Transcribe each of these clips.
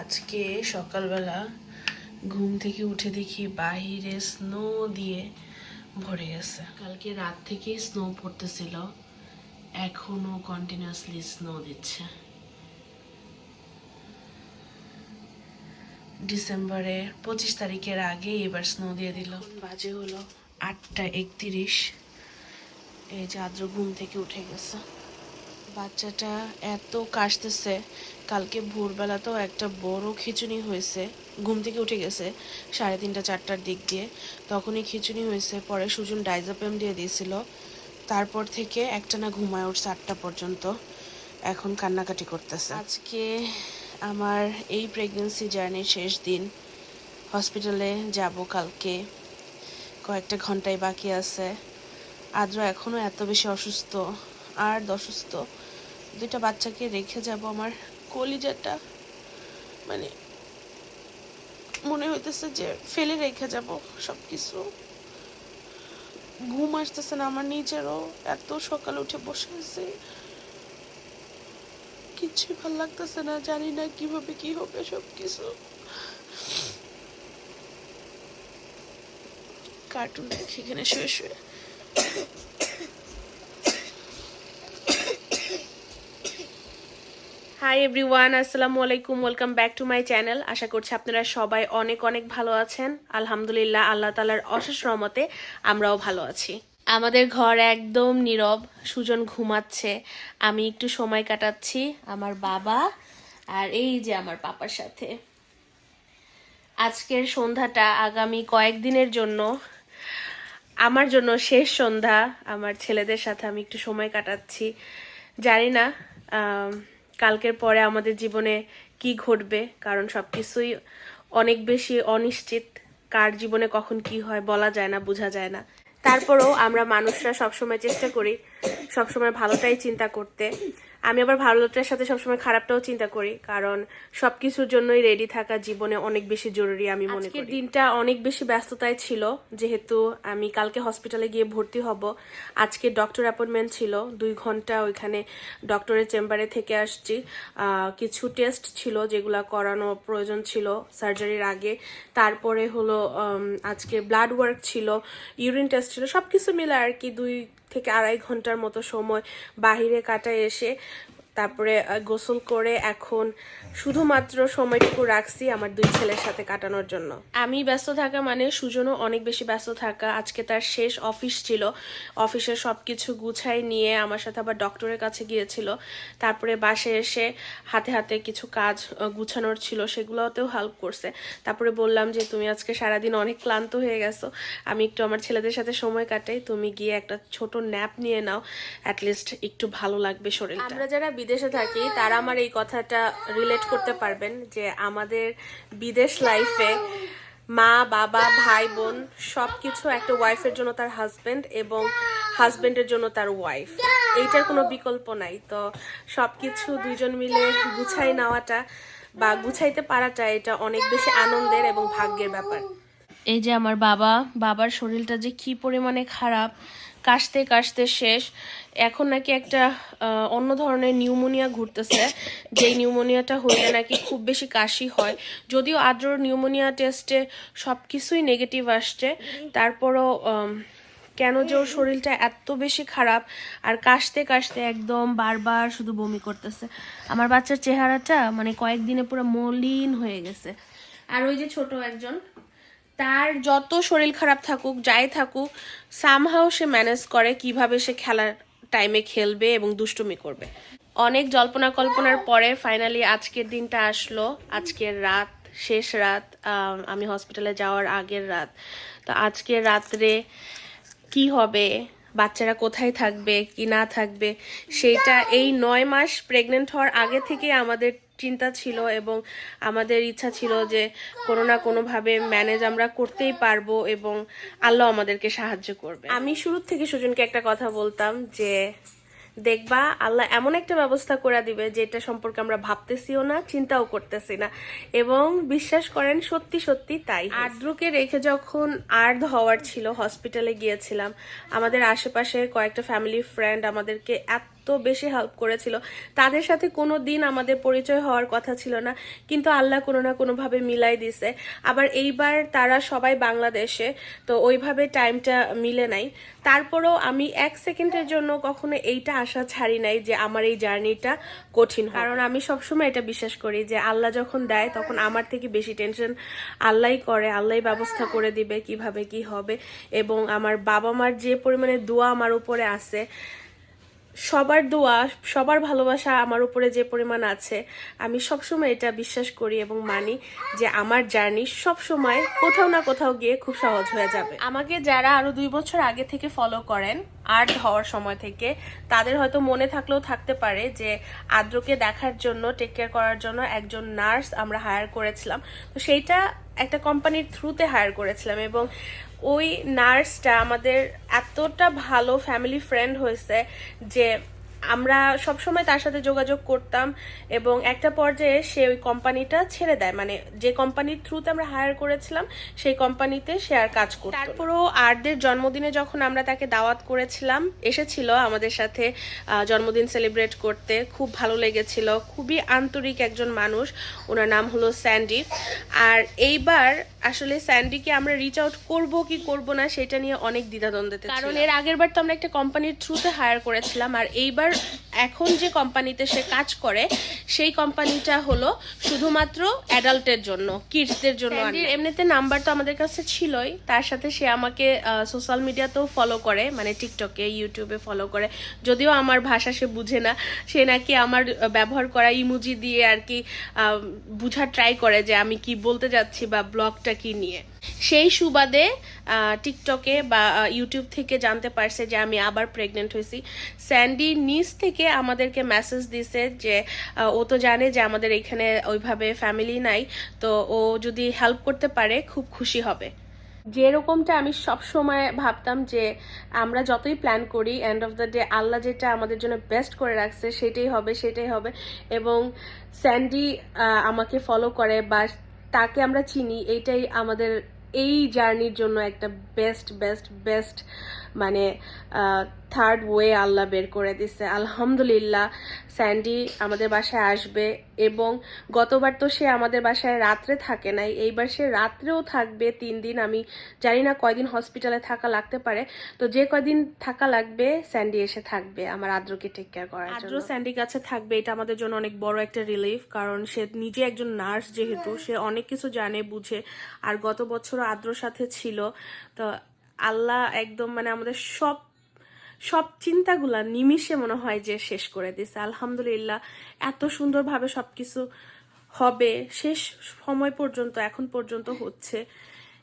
আজকে সকালবেলা ঘুম থেকে উঠে দেখি বাহিরে স্নো দিয়ে ভরে গেছে। কালকে রাত থেকে স্নো পড়তেছিল, এখনও কন্টিনিউয়াসলি স্নো দিচ্ছে। ডিসেম্বরের পঁচিশ তারিখের আগে এবার স্নো দিয়ে দিল। বাজে হলো আটটা একত্রিশ, এই যে আদ্র ঘুম থেকে উঠে গেছে। বাচ্চাটা এত কাশতেছে, কালকে ভোরবেলাতেও একটা বড় খিচুনি হয়েছে, ঘুম থেকে উঠে গেছে সাড়ে তিনটা, চারটার দিক দিয়ে। তখনই খিচুনি হয়েছে, পরে সুজন ডাইজাপেম দিয়ে দিয়েছিল। তারপর থেকে একটানা ঘুমায় উঠছে আটটা পর্যন্ত। এখন কান্নাকাটি করতেছে। আজকে আমার এই প্রেগনেন্সি জার্নির শেষ দিন। হসপিটালে যাব কালকে। কয়েকটা ঘন্টায় বাকি আছে। আদ্র এখনও এত বেশি অসুস্থ। আর অসুস্থ দুইটা বাচ্চাকে রেখে যাব আমার কলিজাটা। মানে মনে হইতেছে যে ফেলে রেখে যাব সব কিছু ঘুম আসতেছে না আমার নিজেরও। এত সকালে উঠে বসে আছি। কিছুই ভালো লাগতেছে না, জানি না কীভাবে কি হবে সব কিছু কার্টুন দেখি এখানে শুয়ে শুয়ে হাই এভরিওয়ান আসসালামু আলাইকুম welcome back to my channel আশা করছি আপনারা সবাই অনেক অনেক ভালো আছেন। আলহামদুলিল্লাহ, আল্লাহ তালার অশেষ রহমতে আমরাও ভালো আছি। আমাদের ঘর একদম নীরব। সুজন ঘুমাচ্ছে। আমি একটু সময় কাটাচ্ছি আমার বাবা আর এই যে আমার পাপার সাথে। আজকের সন্ধ্যাটা আগামী কয়েকদিনের জন্য। আমার জন্য শেষ সন্ধ্যা। আমার ছেলেদের সাথে আমি একটু সময় কাটাচ্ছি। জানি না কালকের পরে আমাদের জীবনে কি ঘটবে? কারণ সব কিছুই অনেক বেশি অনিশ্চিত। কার জীবনে কখন কি হয় বলা যায় না, বোঝা যায় না। তারপরেও আমরা মানুষরা সবসময় চেষ্টা করি সবসময় ভালোটাই চিন্তা করতে। আমি আবার ভালোটার সাথে সবসময় খারাপটাও চিন্তা করি কারণ সবকিছুর জন্যই রেডি থাকা জীবনে অনেক বেশি জরুরি আমি মনে করি। দিনটা অনেক বেশি ব্যস্ততায় ছিল যেহেতু আমি কালকে হসপিটালে গিয়ে ভর্তি হব। আজকে ডক্টর অ্যাপয়েন্টমেন্ট ছিল দুই ঘণ্টা ওইখানে ডক্টরের চেম্বারে থেকে আসছি। কিছু টেস্ট ছিল যেগুলো করানো প্রয়োজন ছিল সার্জারির আগে। তারপরে হলো আজকে ব্লাড ওয়ার্ক ছিল ইউরিন টেস্ট ছিল সব কিছু মিলে আর কি দুই থেকে আড়াই ঘণ্টার মতো সময় বাহিরে কাটায় এসে তারপরে গোসল করে এখন শুধুমাত্র সময়টুকু রাখছি আমার দুই ছেলের সাথে কাটানোর জন্য। আমি ব্যস্ত থাকা মানে সুজনও অনেক বেশি ব্যস্ত থাকা। আজকে তার শেষ অফিস ছিল। অফিসের সব কিছু গুছাই নিয়ে আমার সাথে আবার ডক্টরের কাছে গিয়েছিল। তারপরে বাসে এসে হাতে হাতে কিছু কাজ গুছানোর ছিল সেগুলোতেও হেল্প করছে। তারপরে বললাম যে তুমি আজকে সারাদিন অনেক ক্লান্ত হয়ে গেছো। আমি একটু আমার ছেলেদের সাথে সময় কাটাই। তুমি গিয়ে একটা ছোট ন্যাপ নিয়ে নাও। অ্যাটলিস্ট একটু ভালো লাগবে শরীরটা। আমরা যারা বিদেশে থাকি, তারা আমার এই কথাটা রিলেট করতে পারবেন যে আমাদের বিদেশ লাইফে মা, বাবা, ভাই, বোন সব কিছু একটা ওয়াইফের জন্য তার হাজবেন্ড এবং হাজবেন্ডের জন্য তার ওয়াইফ এইটার কোনো বিকল্প নাই। তো সব কিছু দুইজন মিলে গুছাই নেওয়াটা বা গুছাইতে পারাটা এটা অনেক বেশি আনন্দের এবং ভাগ্যের ব্যাপার। এই যে আমার বাবা, বাবার শরীরটা যে কি পরিমাণে খারাপ কাশতে কাশতে শেষ। এখন নাকি একটা অন্য ধরনের নিউমোনিয়া ঘুরতেছে। যেই নিউমোনিয়াটা হইলে নাকি খুব বেশি কাশি হয়। যদিও আদ্রর নিউমোনিয়া টেস্টে সব কিছুই নেগেটিভ আসছে। তারপরও কেন যে ওর শরীরটা এত বেশি খারাপ আর কাশতে কাশতে একদম বারবার শুধু বমি করতেছে। আমার বাচ্চার চেহারাটা মানে কয়েকদিনে পুরো মলিন হয়ে গেছে। আর ওই যে ছোট একজন তার যত শরীর খারাপ থাকুক, যাই থাকুক সামহাও সে ম্যানেজ করে কীভাবে সে খেলার টাইমে খেলবে এবং দুষ্টুমি করবে। অনেক জল্পনা কল্পনার পরে ফাইনালি আজকের দিনটা আসলো। আজকের রাত, শেষ রাত আমি হসপিটালে যাওয়ার আগের রাত। তো আজকের রাত্রে কি হবে, বাচ্চারা কোথায় থাকবে, কি না থাকবে, সেটা এই নয় মাস প্রেগনেন্ট হওয়ার আগে থেকে আমাদের চিন্তা ছিল এবং আমাদের ইচ্ছা ছিল যে কোনো না কোনোভাবে ম্যানেজ আমরা করতেই পারব এবং আল্লাহ আমাদেরকে সাহায্য করবে। আমি শুরু থেকে সুজনকে একটা কথা বলতাম যে দেখবা আল্লাহ এমন একটা ব্যবস্থা করে দিবে যেটা সম্পর্কে আমরা ভাবতেছিও না চিন্তাও করতেছি না। এবং বিশ্বাস করেন সত্যি সত্যি তাই আদ্রকে রেখে যখন আর্ধ হওয়ার ছিল হসপিটালে গিয়েছিলাম আমাদের আশেপাশে কয়েকটা ফ্যামিলি ফ্রেন্ড আমাদেরকে এত এত বেশি হেল্প করেছিল। তাদের সাথে কোনো দিন আমাদের পরিচয় হওয়ার কথা ছিল না, কিন্তু আল্লাহ কোনো না কোনোভাবে মিলাই দিছে। আবার এইবার তারা সবাই বাংলাদেশে, তো ওইভাবে টাইমটা মিলে নাই। তারপরেও আমি এক সেকেন্ডের জন্য কখনো এইটা আশা ছাড়ি নাই যে আমার এই জার্নিটা কঠিন কারণ আমি সবসময় এটা বিশ্বাস করি যে আল্লাহ যখন দেয়, তখন আমার থেকে বেশি টেনশন আল্লাহই করে, আল্লাহই ব্যবস্থা করে দিবে কীভাবে কি হবে। এবং আমার বাবা মার যে পরিমাণে দোয়া আমার উপরে আছে সবার দোয়া, সবার ভালোবাসা আমার উপরে যে পরিমাণ আছে, আমি সবসময় এটা বিশ্বাস করি এবং মানি যে আমার জার্নি সবসময় কোথাও না কোথাও গিয়ে খুব সহজ হয়ে যাবে। আমাকে যারা আরও দুই বছর আগে থেকে ফলো করেন, আর্ট হওয়ার সময় থেকে, তাদের হয়তো মনে থাকলেও থাকতে পারে যে আদ্রকে দেখার জন্য টেক কেয়ার করার জন্য একজন নার্স আমরা হায়ার করেছিলাম। তো সেইটা একটা কোম্পানির থ্রুতে হায়ার করেছিলাম এবং ওই নার্সটা আমাদের এতটা ভালো ফ্যামিলি ফ্রেন্ড হয়েছে যে আমরা সবসময় তার সাথে যোগাযোগ করতাম এবং একটা পর্যায়ে সে ওই কোম্পানিটা ছেড়ে দেয়। মানে যে কোম্পানির থ্রুতে আমরা হায়ার করেছিলাম, সেই কোম্পানিতে সে আর কাজ করতো তারপরও আর্টদের জন্মদিনে যখন আমরা তাকে দাওয়াত করেছিলাম, এসেছিল আমাদের সাথে জন্মদিন সেলিব্রেট করতে। খুব ভালো লেগেছিল। খুবই আন্তরিক একজন মানুষ। ওনার নাম হলো স্যান্ডি। আর এইবার আসলে স্যান্ডিকে আমরা রিচ আউট করব কি করব না সেটা নিয়ে অনেক দ্বিধাদ্বন্দ্বে কারণ এর আগের বার তো আমরা একটা কোম্পানির থ্রুতে হায়ার করেছিলাম আর এইবার এখন যে কোম্পানিতে সে কাজ করে সেই কোম্পানিটা হলো শুধুমাত্র অ্যাডাল্টের জন্য কিডসদের জন্য এমনিতে নাম্বার তো আমাদের কাছে ছিলই তার সাথে সে আমাকে সোশ্যাল মিডিয়াতেও ফলো করে মানে টিকটকে ইউটিউবে ফলো করে। যদিও আমার ভাষা সে বুঝে না সে নাকি আমার ব্যবহার করা ইমোজি দিয়ে আর কি আহ, বুঝার ট্রাই করে যে আমি কি বলতে যাচ্ছি বা ব্লগটা কি নিয়ে। সেই সুবাদে টিকটকে বা ইউটিউব থেকে জানতে পারছে যে আমি আবার প্রেগনেন্ট হয়েছি। স্যান্ডি নিজ থেকে আমাদেরকে মেসেজ দিছে যে ও তো জানে যে আমাদের এখানে ওইভাবে ফ্যামিলি নাই, তো ও যদি হেল্প করতে পারে খুব খুশি হবে। যেরকমটা আমি সব সময় ভাবতাম যে, আমরা যতই প্ল্যান করি end of the day Allah যেটা আমাদের জন্য বেস্ট করে রাখছে, সেটাই হবে সেটাই হবে। এবং স্যান্ডি আমাকে ফলো করে বা তাকে আমরা চিনি এইটাই আমাদের এই জার্নির জন্য একটা বেস্ট বেস্ট বেস্ট মানে থার্ড ওয়ে আল্লাহ বের করে দিছে। আলহামদুলিল্লাহ স্যান্ডি আমাদের বাসায় আসবে এবং গতবার তো সে আমাদের বাসায় রাত্রে থাকে নাই এইবার সে রাত্রেও থাকবে তিন দিন আমি জানি না কয়দিন হসপিটালে থাকা লাগতে পারে। তো যে কয়দিন থাকা লাগবে স্যান্ডি এসে থাকবে আমার আদ্রকে টেক কেয়ার করার জন্য। আদ্র স্যান্ডির কাছে থাকবে এটা আমাদের জন্য অনেক বড় একটা রিলিফ কারণ সে নিজে একজন নার্স যেহেতু সে অনেক কিছু জানে বুঝে। আর গত বছর আদ্রর সাথে ছিল তো আল্লাহ একদম মানে আমাদের সব সব চিন্তাগুলা নিমিষে মনে হয় যে শেষ করে দিছে আলহামদুলিল্লাহ এত সুন্দরভাবে সবকিছু হবে। শেষ সময় পর্যন্ত এখন পর্যন্ত হচ্ছে।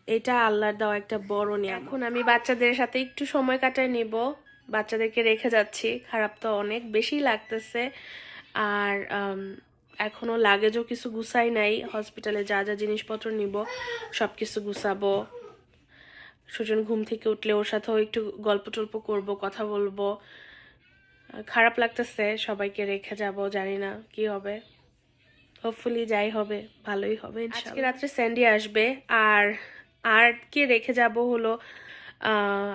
এটা আল্লাহর দেওয়া একটা বড় নিয়ে এখন আমি বাচ্চাদের সাথে একটু সময় কাটায় নিব। বাচ্চাদেরকে রেখে যাচ্ছি। খারাপ তো অনেক বেশি লাগতেছে। আর আম, এখনও লাগেজও কিছু গুছাই নাই। হসপিটালে যা যা জিনিসপত্র নিব সব কিছু গুছাবো। সুজন ঘুম থেকে উঠলে ওর সাথেও একটু গল্প টল্প করব কথা বলব। খারাপ লাগতেছে সবাইকে রেখে যাব জানি না কি হবে। হোপফুলি যাই হবে ভালোই হবে আজকে রাত্রে স্যান্ডি আসবে আর আর্টকে রেখে যাব হলো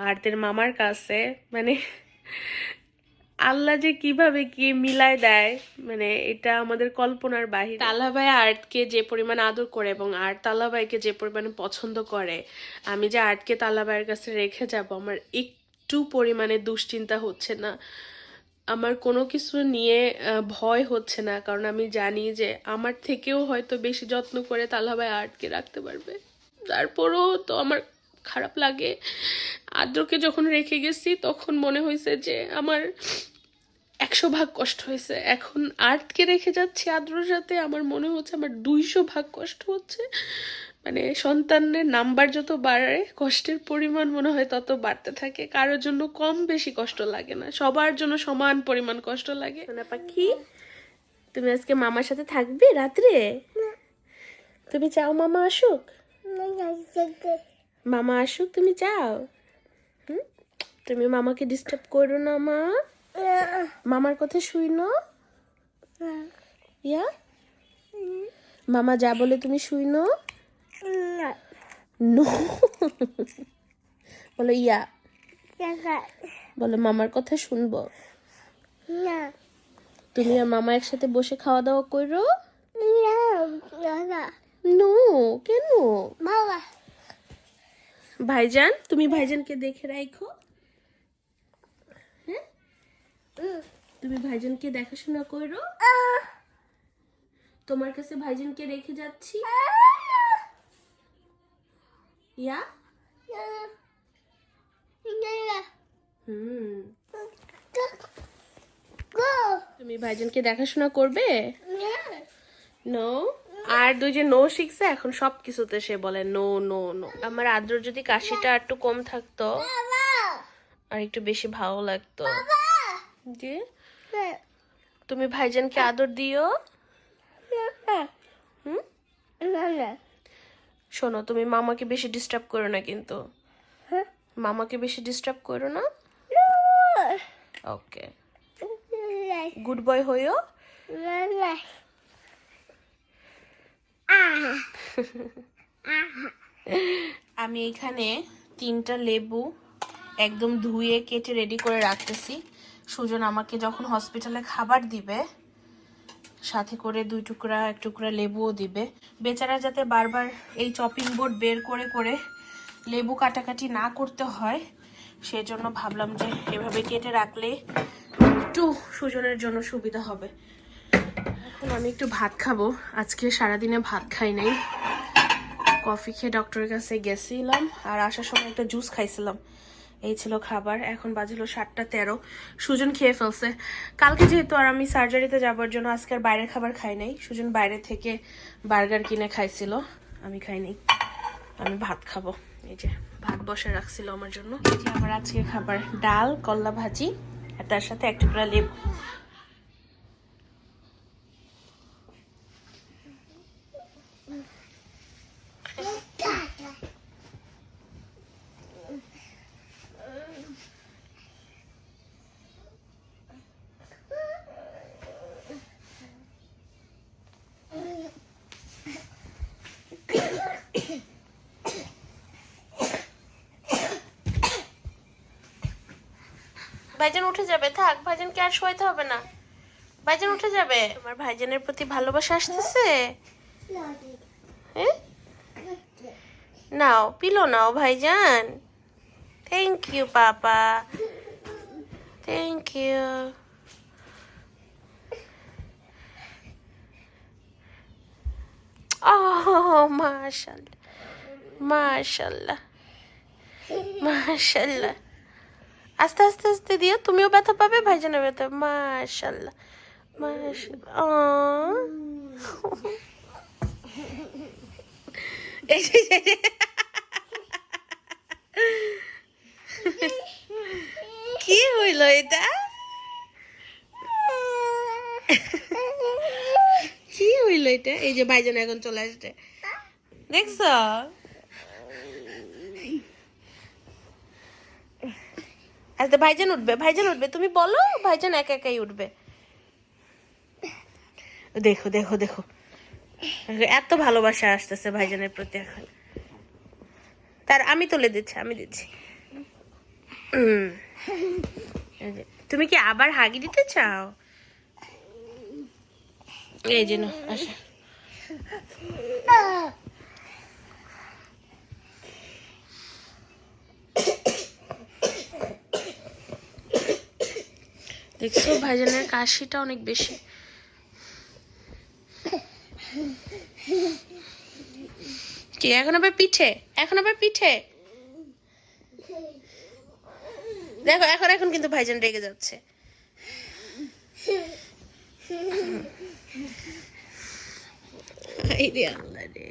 আর্টের মামার কাছে মানে আল্লাহ যে কীভাবে কি মিলায় দেয় মানে এটা আমাদের কল্পনার বাহিরে। তাল্লা ভাই আর্টকে যে পরিমাণ আদর করে এবং আর্ট তাল্লা যে পরিমাণে পছন্দ করে, আমি যে আর্টকে তাল্লা ভাইয়ের কাছে রেখে যাব, আমার একটু পরিমাণে দুশ্চিন্তা হচ্ছে না। আমার কোনো কিছু নিয়ে ভয় হচ্ছে না, কারণ আমি জানি যে আমার থেকেও হয়তো বেশি যত্ন করে তাল্লা ভাই আর্টকে রাখতে পারবে। তারপরও তো আমার খারাপ লাগে। আদ্রকে যখন রেখে গেছি তখন মনে হয়েছে যে আমার একশো ভাগ কষ্ট হয়েছে। এখন আর্টকে রেখে যাচ্ছি আদ্রর সাথে আমার মনে হচ্ছে আমার দুইশো ভাগ কষ্ট হচ্ছে। মানে সন্তানের নাম্বার যত বাড়ে কষ্টের পরিমাণ মনে হয় তত বাড়তে থাকে। কারোর জন্য কম বেশি কষ্ট লাগে না। সবার জন্য সমান পরিমাণ কষ্ট লাগে। পাখি তুমি আজকে মামার সাথে থাকবে রাত্রে? তুমি চাও মামা আসুক? মামা আসুক তুমি চাও হুম? তুমি মামাকে ডিস্টার্ব করো না মা। মামার কথা শুইনো। ইয়া? মামা যা বলে তুমি শুইনো। নো। বলো ইয়া। বলো মামার কথা শুনব। না তুমি আর মামা একসাথে বসে খাওয়া দাওয়া করো। না না নো। কেন? বাবা ভাইজান তুমি ভাইজানকে দেখে রাখো হ্যাঁ? তুমি ভাইজানকে দেখাশোনা করো। তোমার কাছে ভাইজানকে রেখে যাচ্ছি। ইয়া? হুম। তুমি ভাইজানকে দেখাশোনা করবে? নো। আর দুই যে নো শিখছে, এখন সব কিছুতে সে বলে নো নো নো আমার আদ্রর যদি কাশিটা একটু কম থাকতো, আর একটু বেশি ভালো লাগতো। যে তুমি ভাইজানকে আদর দিও। শোনো, তুমি মামাকে বেশি ডিস্টার্ব করো না কিন্তু। মামাকে বেশি ডিস্টার্ব করো না? ওকে গুড বয় হইও আমি এখানে তিনটা লেবু একদম ধুয়ে কেটে রেডি করে রাখতেছি। সুজন আমাকে যখন হসপিটালে খাবার দিবে, সাথে করে দুই টুকরা, এক টুকরা লেবুও দিবে। বেচারা যাতে বারবার এই চপিং বোর্ড বের করে করে লেবু কাটাকাটি না করতে হয়, সেজন্য ভাবলাম যে এভাবে কেটে রাখলে একটু সুজনের জন্য সুবিধা হবে। আমি একটু ভাত খাব। আজকে সারাদিনে ভাত খাই নাই। কফি খেয়ে ডক্টরের কাছে গেছিলাম আর আসার সময় একটা জুস খাইছিলাম। এই ছিল খাবার। এখন বাজিল সাতটা তেরো। সুজন খেয়ে ফেলছে। কালকে যেহেতু আর আমি সার্জারিতে যাবার জন্য আজকে আর বাইরের খাবার খাই নাই। সুজন বাইরে থেকে বার্গার কিনে খাইছিল। আমি খাই নাই। আমি ভাত খাব। এই যে ভাত বসে রাখছিল আমার জন্য। আমার আজকে খাবার ডাল, কল্লা ভাজি, আর তার সাথে এক টুকরা লেবু। ভাইজান উঠে যাবে, থাক, ভাইজানকে আর শোয়াইতে হবে না। ভাইজান উঠে যাবে? আমার ভাইজানের প্রতি ভালোবাসা আসতেছে? হ্যাঁ? নাও, পিলো নাও ভাইজান। Thank you papa. Thank you মাশাল্লাহ মাশাল্লাহ মাশাল্লাহ। আস্তে আস্তে আস্তে দিও, তুমিও ব্যথা পাবে, ভাইজানও ব্যথা মাশাল্লাহ মাশাল্লাহ। কি হইল এটা? কি হইল এটা? এই যে ভাইজান এখন চলে আসছে। দেখছ? আচ্ছা ভাইজান উঠবে ভাইজান উঠবে। তুমি বলো ভাইজান একা একাই উঠবে। দেখো দেখো দেখো। এত ভালোবাসা আসতেছে ভাইজানের প্রতি এখন। তার আমি তুলে দিচ্ছি আমি দিচ্ছি। তুমি কি আবার হাগি দিতে চাও? এই যে নাও, দেখছ, ভাইজানের কাশিটা অনেক বেশি। কি, এখন আবার পিঠে? এখন আবার পিঠে? দেখো, এখন এখন কিন্তু ভাইজান রেগে যাচ্ছে। রে আল্লাহ রে।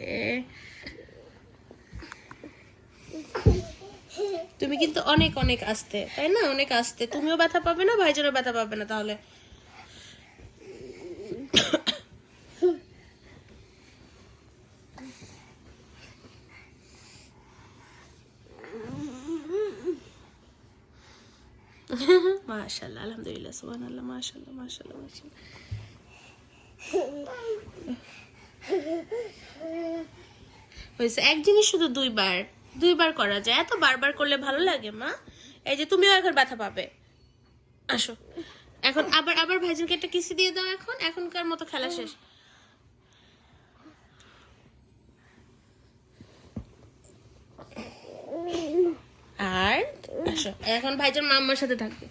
তুমি কিন্তু অনেক অনেক আসতে, তাই না? অনেক আসতে। তুমিও ব্যথা পাবে না, ভাইজানও ব্যথা পাবে না তাহলে? মাশাল্লাহ আলহামদুলিল্লাহ, সুবহানাল্লাহ মাশাল্লাহ মাশাল্লাহ মাশাল্লাহ হয়েছে। এক জিনিস শুধু দুইবার। দুইবার করা যায়। এত বারবার করলে ভালো লাগে মা? এই যে তুমিও এখন ব্যথা পাবে। আসো। এখন আবার আবার ভাইজানকে একটা কিসি দিয়ে দাও এখন। এখনকার মতো খেলা শেষ। আর আসো। এখন ভাইজান মাম্মার সাথে থাকবে।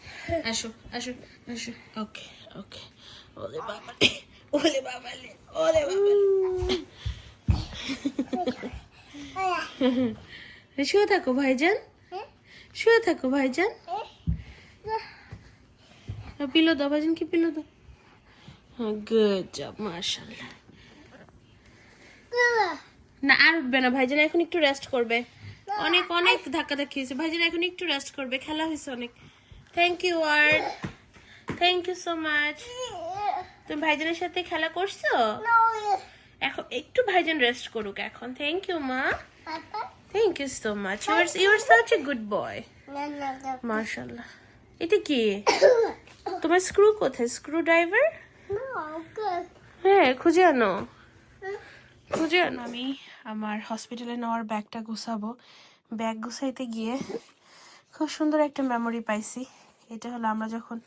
আসো আসো আসো। ওকে ওকে। ওলে বাবা ওলে বাবা ওলে বাবা শুয়ে থাকো ভাইজান। শুয়ে থাকো ভাইজান। পিলো দাও ভাইজান কি পিলো দাও? গুড জব মার্শাল্লাহ না। আর উঠবে না ভাইজান এখন একটু রেস্ট করবে। অনেক অনেক ধাক্কা ধাক্কি হয়েছে। ভাইজান এখন একটু রেস্ট করবে খেলা হয়েছে অনেক। Thank you word thank you so much তুমি ভাইজানের সাথে খেলা করছ? এখন একটু ভাইজান রেস্ট করুক এখন। থ্যাংক ইউ মা। Thank you so much you are you are such a good boy মার্শাল্লাহ এটা কি তোমার স্ক্রু কোথায় স্ক্রু ড্রাইভার হ্যাঁ খুঁজে আনো খুঁজে আনো আমি আমার হসপিটালে নেওয়ার ব্যাগটা গুছাবো। ব্যাগ গুছাইতে গিয়ে খুব সুন্দর একটা মেমোরি পাইছি। এটা হলো আমরা যখন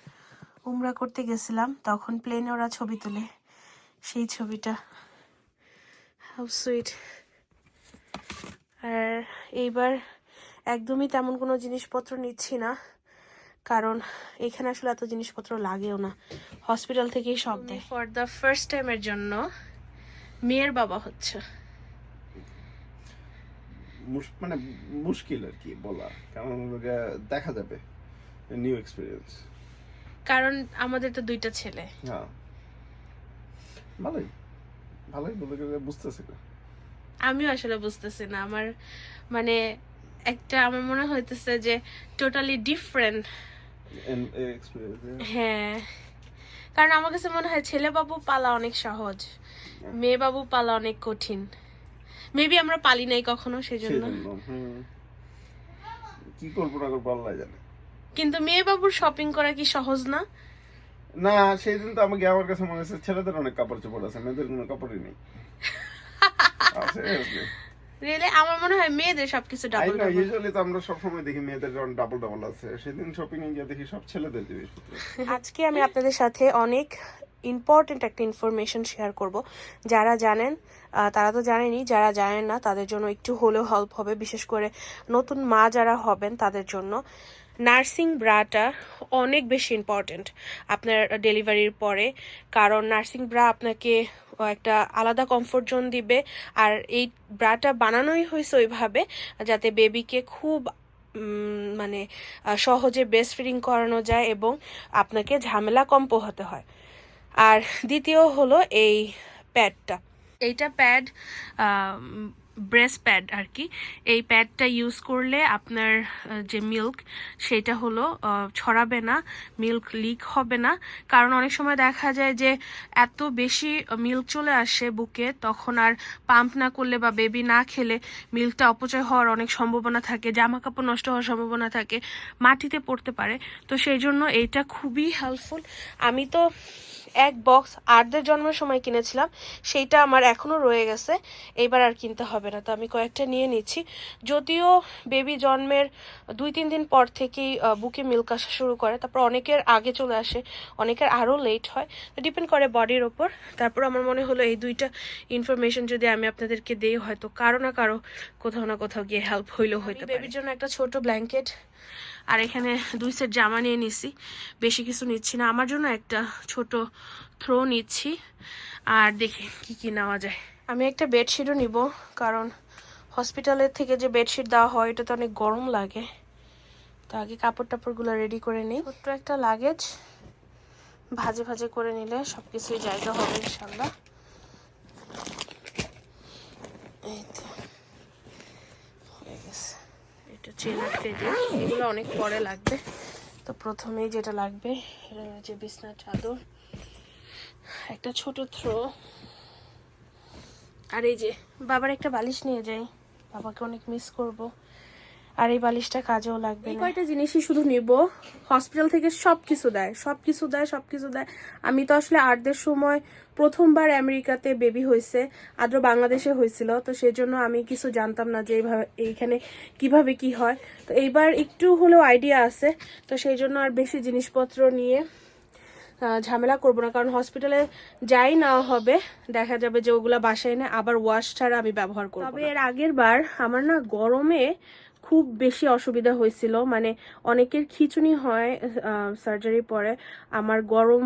উমরা করতে গেছিলাম তখন প্লেনে ওরা ছবি তুলে। সেই ছবিটা। হাউ সুইট আর এইবার একদমই তেমন কোনো জিনিসপত্র নিচ্ছি না কারণ এখানে আসলে এত জিনিসপত্র লাগেও না। হসপিটাল থেকেই সব দেয়। ফর দ্য ফার্স্ট টাইমের জন্য মেয়ের বাবা হচ্ছে। মানে মুশকিল আর কি বলা কারণ ওটা দেখা যাবে নিউ এক্সপিরিয়েন্স কারণ আমাদের তো দুইটা ছেলে। হ্যাঁ। ভালোই ভালোই বলে গেলে বুঝতেছি না। আমিও আসলে বুঝতেছি না। আমার মানে একটা আমার মনে হইতেছে যে টোটালি ডিফারেন্ট হ্যাঁ। কারণ আমার কাছে মনে হয় ছেলে বাবু পালা অনেক সহজ। মেয়ে বাবু পালা অনেক কঠিন। মেবি আমরা পালি নাই কখনো সেজন্য। কি করব না করব আল্লাহ জানে কিন্তু মেয়ে বাবুর শপিং করা কি সহজ না? না সেই দিন তো আমাকে আমার কাছে মনে হচ্ছে ছেলেদের অনেক কাপড় চোপড় আছে মেয়েদের কোনো কাপড়ই নেই। রিয়েলি আমার মনে হয় মেয়েদের সবকিছু ডাবল ডাবল ইউজুয়ালি তো আমরা সবসময় দেখি মেয়েদের যখন ডাবল ডাবল আছে। সেদিন শপিং এ গিয়ে দেখি সব ছেলেদের জিনিসপত্র আজকে আমি আপনাদের সাথে অনেক ইম্পর্টেন্ট একটা ইনফরমেশন শেয়ার করব। যারা জানেন তারা তো জানেনই যারা জানেন না তাদের জন্য একটু হলেও হেল্প হবে। বিশেষ করে নতুন মা যারা হবেন তাদের জন্য। নার্সিং ব্রাটা অনেক বেশি ইম্পর্টেন্ট আপনার ডেলিভারির পরে। কারণ নার্সিং ব্রা আপনাকে একটা আলাদা কমফোর্ট জোন দিবে। আর এই ব্রাটা বানানোই হয়েছে ওইভাবে যাতে বেবিকে খুব মানে সহজে ব্রেস্ট ফিডিং করানো যায় এবং আপনাকে ঝামেলা কম পোহাতে হয়। আর দ্বিতীয় হলো এই প্যাডটা এইটা প্যাড ব্রেস্ট প্যাড আর কি এই প্যাডটা ইউজ করলে আপনার যে মিল্ক সেটা হলো ছড়াবে না মিল্ক লিক হবে না। কারণ অনেক সময় দেখা যায় যে এত বেশি মিল্ক চলে আসে বুকে, তখন আর পাম্প না করলে বা বেবি না খেলে মিল্কটা অপচয় হওয়ার অনেক সম্ভাবনা থাকে জামা কাপড় নষ্ট হওয়ার সম্ভাবনা থাকে, মাটিতে পড়তে পারে। তো সেই জন্য এইটা খুবই হেল্পফুল আমি তো এক বক্স আটদের জন্মের সময় কিনেছিলাম সেইটা আমার এখনও রয়ে গেছে এইবার আর কিনতে হবে না। তো আমি কয়েকটা নিয়ে নিচ্ছি। যদিও বেবি জন্মের দুই তিন দিন পর থেকেই বুকে মিল্ক আসা শুরু করে তারপর অনেকের আগে চলে আসে অনেকের আরও লেট হয়। তো ডিপেন্ড করে বডির ওপর। তারপর আমার মনে হলো এই দুইটা ইনফরমেশন যদি আমি আপনাদেরকে দিই হয়তো কারও না কারও কোথাও না কোথাও গিয়ে হেল্প হইলেও হইতে বেবির জন্য একটা ছোট ব্ল্যাঙ্কেট আর এখানে দুই সেট জামা নিয়ে নিছি। বেশি কিছু নিচ্ছি না। আমার জন্য একটা ছোট থ্রো নিচ্ছি। আর দেখি কি কি নেওয়া যায়। আমি একটা বেডশিটও নিব, কারণ হসপিটালের থেকে যে বেডশিট দেওয়া হয় এটা তো অনেক গরম লাগে। তো আগে কাপড় টাপড়গুলো রেডি করে নিই। ছোট্ট একটা লাগেজ ভাজে ভাজে করে নিলে সব কিছুই জায়গা হবে ইনশাল্লাহ এই তো হয়ে গেছে এটা আটকে দিই এগুলো অনেক পরে লাগবে। তো প্রথমেই যেটা লাগবে, এটা হচ্ছে বিছনার চাদর। একটা ছোট থ্রো। আর এই যে, বাবার একটা বালিশ নিয়ে যাই। বাবাকে অনেক মিস করব। আর এই বালিশটা কাজেও লাগবে এই কয়টা জিনিসই শুধু নিব। হসপিটাল থেকে সব কিছু দেয় সব কিছু দেয় সব কিছু দেয়। আমি তো আসলে আটদের সময় প্রথমবার আমেরিকাতে বেবি হয়েছে আদ্র বাংলাদেশে হয়েছিল তো সেজন্য আমি কিছু জানতাম না যে এইভাবে এইখানে কীভাবে কি হয়। তো এইবার একটু হলেও আইডিয়া আছে তো সেই জন্য আর বেশি জিনিসপত্র নিয়ে ঝামেলা করব না। কারণ হসপিটালে যাই না হবে দেখা যাবে যে ওগুলা বাসায় এনে আবার ওয়াশ ছাড়া আমি ব্যবহার করব তবে এর আগের বার আমার না গরমে খুব বেশি অসুবিধা হয়েছিল। মানে অনেকের খিচুনি হয় সার্জারি পরে। আমার গরম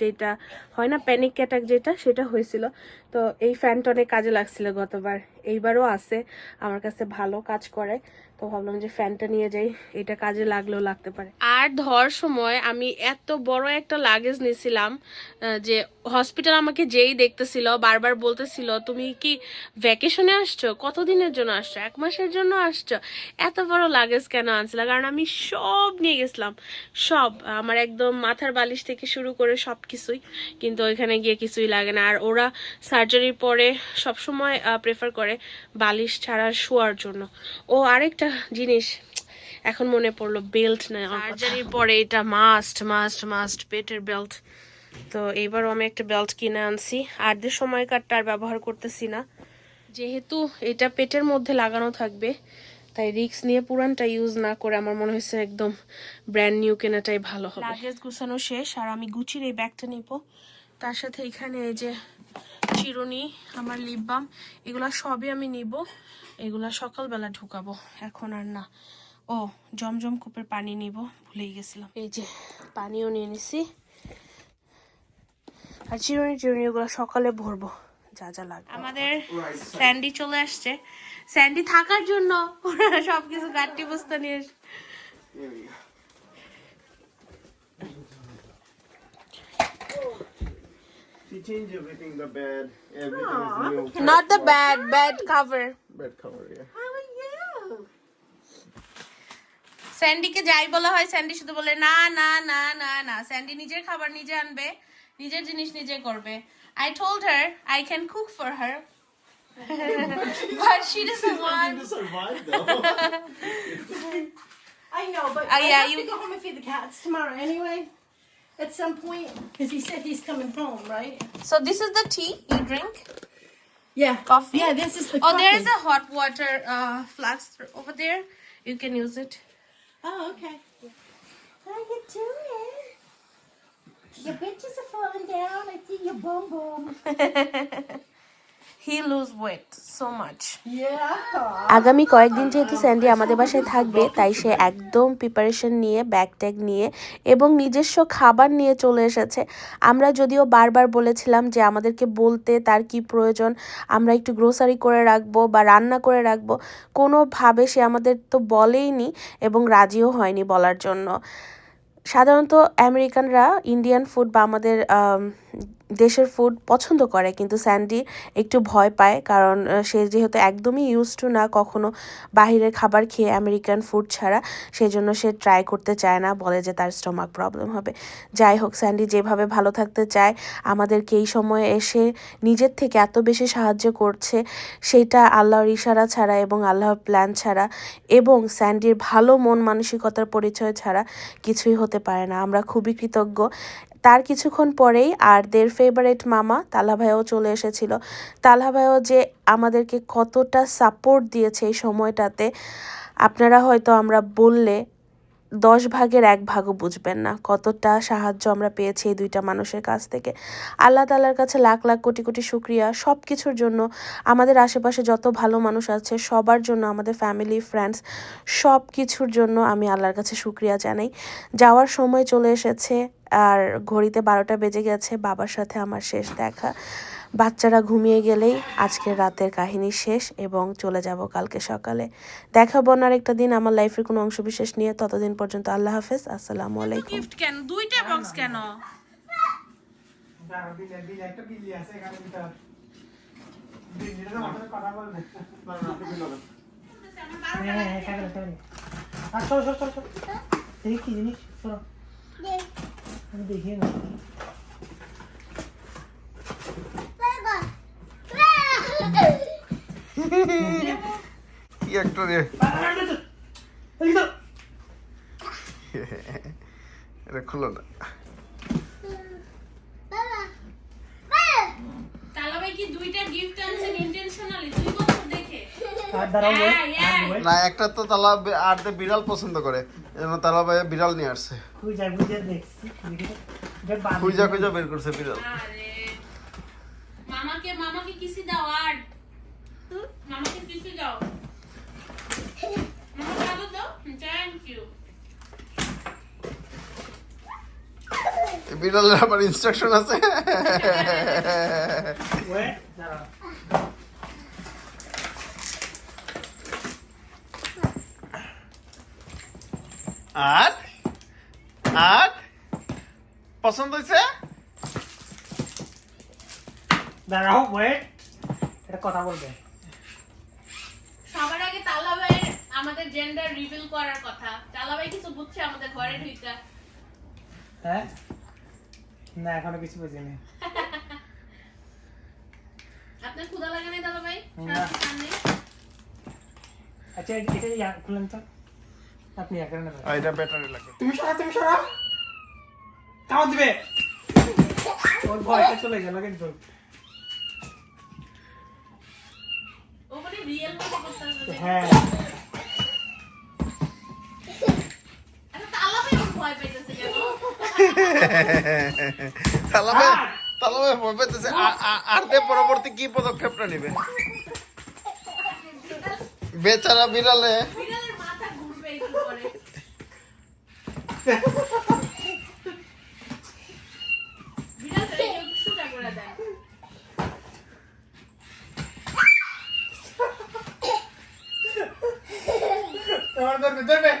যেটা হয় না প্যানিক অ্যাটাক যেটা, সেটা হয়েছিল। তো এই ফ্যানটা অনেক কাজে লাগছিল গতবার। এইবারও আছে, আমার কাছে ভালো কাজ করে। তো ভাবলাম যে ফ্যানটা নিয়ে যাই, এটা কাজে লাগলেও লাগতে পারে। আর ধর সময় আমি এত বড় একটা লাগেজ নিয়েছিলাম যে হসপিটাল আমাকে যেই দেখতেছিল, বারবার বলতেছিল, তুমি কি ভ্যাকেশনে আসছো? কতদিনের জন্য আসছো? এক মাসের জন্য আসছো? এত বড় লাগেজ কেন আনছিল? কারণ আমি সব নিয়ে গেছিলাম, সব। আমার একদম মাথার বালিশ থেকে শুরু করে সব কিছুই কিন্তু ওইখানে গিয়ে কিছুই লাগে না। আর ওরা সার্জারির পরে সবসময় প্রেফার করে বালিশ ছাড়া শোয়ার জন্য। ও আরেকটা জিনিস এখন মনে পড়ল বেল্ট না সার্জারির পরে এটা মাস্ট মাস্ট মাস্ট পেটের বেল্ট তো এইবারও আমি একটা বেল্ট কিনে আনছি। আর যে সময়কারটা আর ব্যবহার করতেছি না। যেহেতু এটা পেটের মধ্যে লাগানো থাকবে তাই রিক্স নিয়ে পুরানটা ইউজ না করে আমার মনে হয়েছে একদম ব্র্যান্ড নিউ কেনাটাই ভালো হবে। লাগেজ গুছানো শেষ আর আমি গুচির এই ব্যাগটা নিব। তার সাথে এখানে এই যে চিরুনি আমার লিপ বাম এগুলা সবই আমি নিব। এগুলা সকালবেলা ঢুকাবো। এখন আর না। ও জমজম কূপের পানি নিব ভুলেই গেছিলাম। এই যে পানিও নিয়ে নিছি। আর চিরুনি চিরুনি ওগুলো সকালে ভরবো যা যা লাগবে। আমাদের স্যান্ডি চলে আসছে। স্যান্ডি থাকার জন্য ওরা সবকিছু গাট্টি বস্তা নিয়ে go. She changed everything, the bed, everything is new. not the bed bed cover. Bed cover, yeah. স্যান্ডিকে যাই বলা হয় স্যান্ডি শুধু বলে না না না না না স্যান্ডি নিজের খাবার নিজে আনবে নিজের জিনিস নিজে করবে I told her I can cook for her but she doesn't want To survive though. I know, but Oh, I yeah, have you- to go home and feed the cats tomorrow anyway. At some point, because he said he's coming home, right? so this is the tea you drink Yeah. Coffee? Yeah, this is the oh there is a hot water uh, flask over there you can use it Oh, okay. How you doing? Your bitches are falling down. I see your bum bum. he lose weight so much. Yeah. আগামী কয়েকদিন যেহেতু Sandy আমাদের বাসায় থাকবে তাই সে একদম preparation নিয়ে bag tag নিয়ে এবং নিজস্ব খাবার নিয়ে চলে এসেছে। আমরা যদিও বারবার বলেছিলাম যে আমাদেরকে বলতে তার কি প্রয়োজন আমরা একটু গ্রোসারি করে রাখব বা রান্না করে রাখব কোনোভাবে সে আমাদের তো বলেইনি এবং রাজিও হয়নি বলার জন্য। সাধারণত আমেরিকানরা ইন্ডিয়ান ফুড বা আমাদের আম, দেশের ফুড পছন্দ করে, কিন্তু স্যান্ডি একটু ভয় পায় কারণ সে যেহেতু একদমই ইউজ টু না কখনো বাহিরের খাবার খেয়ে আমেরিকান ফুড ছাড়া সেই জন্য সে ট্রাই করতে চায় না, বলে যে তার স্টমাক প্রবলেম হবে। যাই হোক, স্যান্ডি যেভাবে ভালো থাকতে চায়, আমাদেরকে এই সময়ে এসে নিজের থেকে এত বেশি সাহায্য করছে, সেটা আল্লাহর ইশারা ছাড়া এবং আল্লাহর প্ল্যান ছাড়া এবং স্যান্ডির ভালো মন মানসিকতার পরিচয় ছাড়া কিছুই হতে পারে না। আমরা খুবই কৃতজ্ঞ। তার কিছুক্ষণ পরেই আর দের ফেভারেট মামা তালা ভাইও চলে এসেছিল। তালা ভাইও যে আমাদেরকে কতটা সাপোর্ট দিয়েছে এই সময়টাতে, আপনারা হয়তো আমরা বললে দশ ভাগের এক ভাগও বুঝবেন না। কতটা সাহায্য আমরা পেয়েছি এই দুইটা মানুষের কাছ থেকে। আল্লাহ তালার কাছে লাখ লাখ কোটি কোটি শুক্রিয়া। সব কিছুর জন্য আমাদের আশেপাশে যত ভালো মানুষ আছে, সবার জন্য, আমাদের ফ্যামিলি ফ্রেন্ডস সব কিছুর জন্য আমি আল্লাহর কাছে শুক্রিয়া জানাই। যাওয়ার সময় চলে এসেছে, আর ঘড়িতে বারোটা বেজে গেছে, বাবার সাথে আমার শেষ দেখা। বাচ্চারা ঘুমিয়ে গেলেই আজকের রাতের কাহিনী শেষ এবং চলে যাব কালকে সকালে দেখাবো না একটা দিন আমার লাইফের কোনো অংশ বিশেষ নিয়ে ততদিন পর্যন্ত আল্লাহ হাফেজ আসসালামু আলাইকুম গিফট কেন দুইটা বক্স কেন একটা আছে এখানে ভিতর। কথা বলবে। হ্যাঁ, হ্যাঁ, হ্যাঁ। আর। দেখি জিনিস? আমি দেখি না। কি একটা রে? তো। এটা খুলো না। হ্যাঁ, হ্যাঁ। না একটা তো তালা আর বিড়াল পছন্দ করে। এজন্য তালা ভাই বিড়াল নিয়ে আসছে। খুঁজা খুঁজা বের করছে বিড়াল। মামাকে মামাকে কিসি দাও আর মামাকে কিসি দাও? মামাকে আদর দাও। থ্যাংক ইউ বিড়ালের আবার ইনস্ট্রাকশন আছে? আর আর পছন্দ হয়েছে? দাঁড়াও ওয়েট এটা কথা বলবে? সবার আগে তালা ভাইয়ের আমাদের জেন্ডার রিভিল করার কথা। তালা ভাই কিছু বুঝছে আমাদের ঘরে ঢুইকা? হ্যাঁ? না এখনও কিছু বুঝিনি। আপনার ক্ষুধা লাগে নাই তালা ভাই না। সারাদিন খান নাই? আচ্ছা এটা ইয়া খুললেন তো। আপনি একা নেবেন আর এটা ব্যাটারি লাগে তুমি সরা তুমি সরা। কামড় দিবে। ওর ভয়টা চলে গেল কিন্তু। রিয়েল কথা করতে হবে হ্যাঁ। তালা ভাই ওর ভয় পাইতেছে কেন তালাবে তালাবে ভয় পেতেছে আ- আ- আর পরবর্তী কি পদক্ষেপটা নেবে বেচারা বিড়ালে বিড়ালের মাথা ঘুরবে একটু পরে నిద్రపోయి